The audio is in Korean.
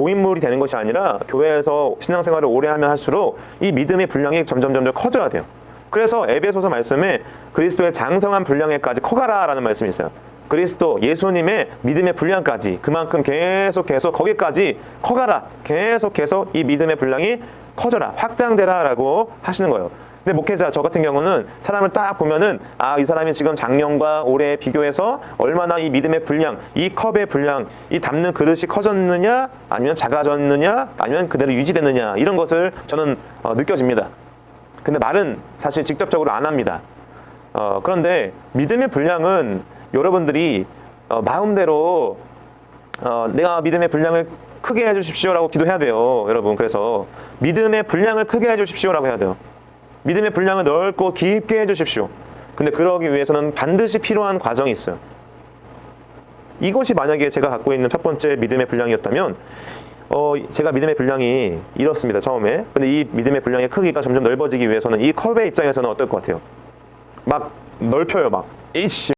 모인물이 되는 것이 아니라 교회에서 신앙생활을 오래 하면 할수록 이 믿음의 분량이 점점 점점 커져야 돼요. 그래서 에베소서 말씀에 그리스도의 장성한 분량에까지 커가라라는 말씀이 있어요. 그리스도 예수님의 믿음의 분량까지 그만큼 계속 계속 거기까지 커가라. 계속 계속 이 믿음의 분량이 커져라. 확장되라라고 하시는 거예요. 근데 목회자 저 같은 경우는 사람을 딱 보면은 아 이 사람이 지금 작년과 올해 비교해서 얼마나 이 믿음의 분량, 이 컵의 분량, 이 담는 그릇이 커졌느냐, 아니면 작아졌느냐, 아니면 그대로 유지됐느냐 이런 것을 저는 어, 느껴집니다. 근데 말은 사실 직접적으로 안 합니다. 어, 그런데 믿음의 분량은 여러분들이 어, 마음대로 어, 내가 믿음의 분량을 크게 해주십시오라고 기도해야 돼요, 여러분. 그래서 믿음의 분량을 크게 해주십시오라고 해야 돼요. 믿음의 분량을 넓고 깊게 해주십시오. 근데 그러기 위해서는 반드시 필요한 과정이 있어요. 이것이 만약에 제가 갖고 있는 첫 번째 믿음의 분량이었다면, 어, 제가 믿음의 분량이 이렇습니다, 처음에. 근데 이 믿음의 분량의 크기가 점점 넓어지기 위해서는 이 컵의 입장에서는 어떨 것 같아요? 막 넓혀요, 막. 이씨,